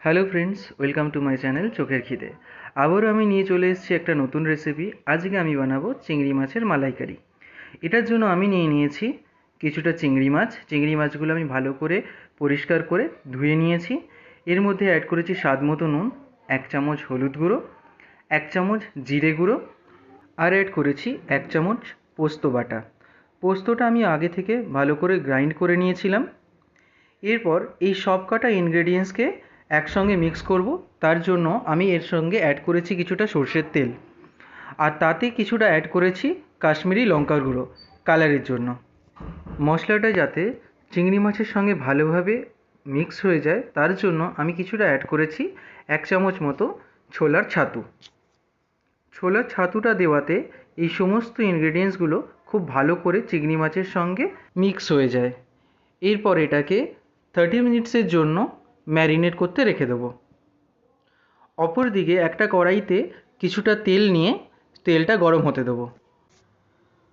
Hello friends welcome to my channel চোখের খিদে আবারও আমি নিয়ে চলে এসেছি একটা নতুন রেসিপি আজকে আমি বানাবো চিংড়ি মাছের মালাইকারি। এটার জন্য আমি নিয়ে নিয়েছি কিছুটা চিংড়ি মাছ। চিংড়ি মাছগুলো আমি ভালো করে পরিষ্কার করে ধুয়ে নিয়েছি। এর মধ্যে অ্যাড করেছি স্বাদ মতো নুন, এক চামচ হলুদ গুঁড়ো, এক চামচ জিরে গুঁড়ো, আর অ্যাড করেছি এক চামচ পোস্ত বাটা। পোস্তটা আমি আগে থেকে ভালো করে গ্রাইন্ড করে নিয়েছিলাম। এরপর এই সব কটা ইনগ্রেডিয়েন্টসকে একসঙ্গে মিক্স করব, তার জন্য আমি এর সঙ্গে অ্যাড করেছি কিছুটা সর্ষের তেল। আর তাতে কিছুটা অ্যাড করেছি কাশ্মীরি লঙ্কার গুঁড়ো কালারের জন্য। মশলাটা যাতে চিংড়ি মাছের সঙ্গে ভালোভাবে মিক্স হয়ে যায়, তার জন্য আমি কিছুটা অ্যাড করেছি এক চামচ মতো ছোলার ছাতু। ছোলার ছাতুটা দেওয়াতে এই সমস্ত ইনগ্রেডিয়েন্টসগুলো খুব ভালো করে চিংড়ি মাছের সঙ্গে মিক্স হয়ে যায়। এরপর এটাকে থার্টি মিনিটসের জন্য ম্যারিনেট করতে রেখে দেবো। অপরদিকে একটা কড়াইতে কিছুটা তেল নিয়ে তেলটা গরম হতে দেবো।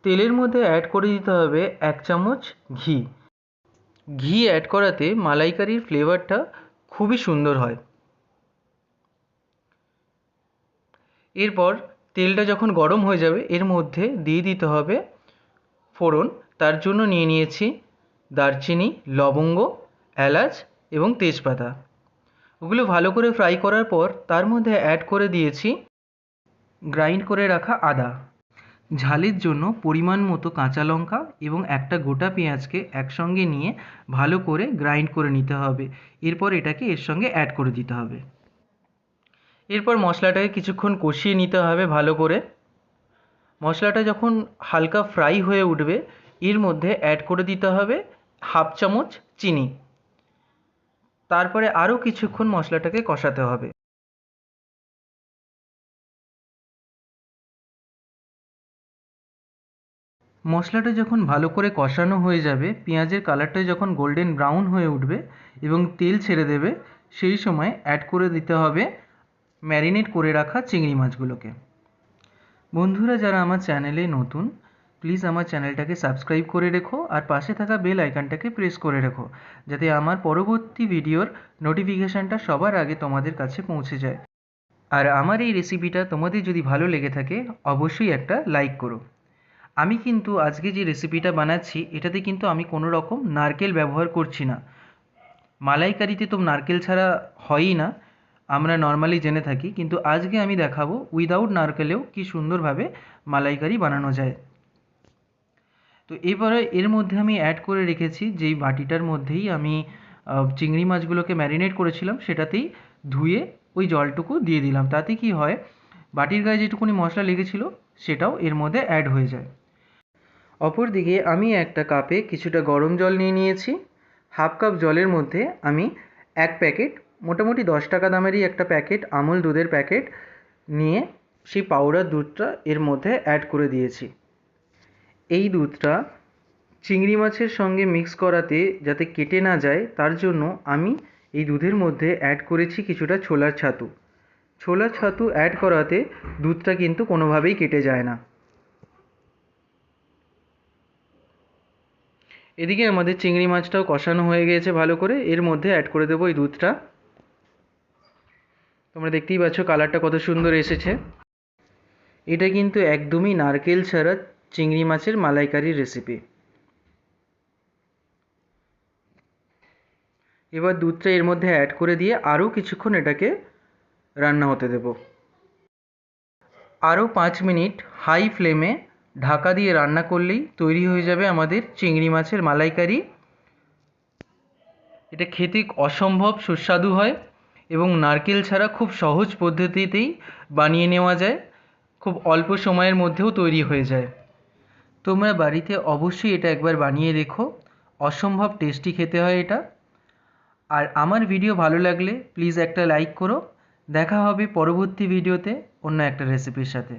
তেলের মধ্যে অ্যাড করে দিতে হবে এক চামচ ঘি। ঘি অ্যাড করাতে মালাইকারির ফ্লেভারটা খুবই সুন্দর হয়। এরপর তেলটা যখন গরম হয়ে যাবে, এর মধ্যে দিয়ে দিতে হবে ফোড়ন। তার জন্য নিয়ে নিয়েছি দারচিনি, লবঙ্গ, এলাচ এবং তেজপাতা। ওগুলো ভালো করে ফ্রাই করার পর তার মধ্যে অ্যাড করে দিয়েছি গ্রাইন্ড করে রাখা আদা। ঝালের জন্য পরিমাণ মতো কাঁচা লঙ্কা এবং একটা গোটা পেঁয়াজকে একসঙ্গে নিয়ে ভালো করে গ্রাইন্ড করে নিতে হবে। এরপর এটাকে এর সঙ্গে অ্যাড করে দিতে হবে। এরপর মশলাটাকে কিছুক্ষণ কষিয়ে নিতে হবে ভালো করে। মশলাটা যখন হালকা ফ্রাই হয়ে উঠবে, এর মধ্যে অ্যাড করে দিতে হবে হাফ চামচ চিনি। তারপরে আরও কিছুক্ষণ মশলাটাকে কষাতে হবে। মশলাটা যখন ভালো করে কষানো হয়ে যাবে, পেঁয়াজের কালারটা যখন গোল্ডেন ব্রাউন হয়ে উঠবে এবং তেল ছেড়ে দেবে, সেই সময় অ্যাড করে দিতে হবে ম্যারিনেট করে রাখা চিংড়ি মাছগুলোকে। বন্ধুরা, যারা আমার চ্যানেলে নতুন প্লিজ আমার চ্যানেলটাকে সাবস্ক্রাইব করে রেখো আর পাশে থাকা বেল আইকনটাকে প্রেস করে রেখো, যাতে আমার পরবর্তী ভিডিওর নোটিফিকেশানটা সবার আগে তোমাদের কাছে পৌঁছে যায়। আর আমার এই রেসিপিটা তোমাদের যদি ভালো লেগে থাকে, অবশ্যই একটা লাইক করো। আমি কিন্তু আজকে যে রেসিপিটা বানাচ্ছি, এটাতে কিন্তু আমি কোনো রকম নারকেল ব্যবহার করছি না। মালাইকারিতে তো নারকেল ছাড়া হয়ই না, আমরা নর্মালি জেনে থাকি, কিন্তু আজকে আমি দেখাবো উইদাউট নারকেলেও কি সুন্দরভাবে মালাইকারি বানানো যায়। তো এবারে এর মধ্যে আমি অ্যাড করে রেখেছি যেই বাটিটার মধ্যেই আমি চিংড়ি মাছগুলোকে ম্যারিনেট করেছিলাম, সেটাতেই ধুয়ে ওই জলটুকু দিয়ে দিলাম। তাতে কি হয়, বাটির গায়ে যেটুকুনি মশলা লেগেছিল, সেটাও এর মধ্যে অ্যাড হয়ে যায়। অপরদিকে আমি একটা কাপে কিছুটা গরম জল নিয়ে নিয়েছি। হাফ কাপ জলের মধ্যে আমি এক প্যাকেট মোটামুটি দশ টাকা দামেরই একটা প্যাকেট আমুল দুধের প্যাকেট নিয়ে সেই পাউডার দুধটা এর মধ্যে অ্যাড করে দিয়েছি। এই দুধটা চিংড়ি মাছের সঙ্গে মিক্স করাতে যাতে কেটে না যায়, তার জন্য আমি এই দুধের মধ্যে অ্যাড করেছি কিছুটা ছোলার ছাতু। ছোলার ছাতু অ্যাড করাতে দুধটা কিন্তু কোনোভাবেই কেটে যায় না। এদিকে আমাদের চিংড়ি মাছটাও কষানো হয়ে গিয়েছে ভালো করে, এর মধ্যে অ্যাড করে দেবো এই দুধটা। তোমরা দেখতেই পাচ্ছ কালারটা কত সুন্দর এসেছে। এটা কিন্তু একদমই নারকেল ছাড়া চিংড়ি মাছের মালাইকারির রেসিপি এবার দুধটা এর মধ্যে অ্যাড করে দিয়ে আরও কিছুক্ষণ এটাকে রান্না হতে দেব। আরও পাঁচ মিনিট হাই ফ্লেমে ঢাকা দিয়ে রান্না করলেই তৈরি হয়ে যাবে আমাদের চিংড়ি মাছের মালাইকারি। এটা খেতে অসম্ভব সুস্বাদু হয় এবং নারকেল ছাড়া খুব সহজ পদ্ধতিতেই বানিয়ে নেওয়া যায়, খুব অল্প সময়ের মধ্যেও তৈরি হয়ে যায়। তোমরা বাড়িতে অবশ্যই এটা একবার বানিয়ে দেখো। অসম্ভব টেস্টি খেতে হয় এটা। আর আমার ভিডিও ভালো লাগলে প্লিজ একটা লাইক করো। দেখা হবে পরবর্তী ভিডিওতে অন্য একটা রেসিপির সাথে।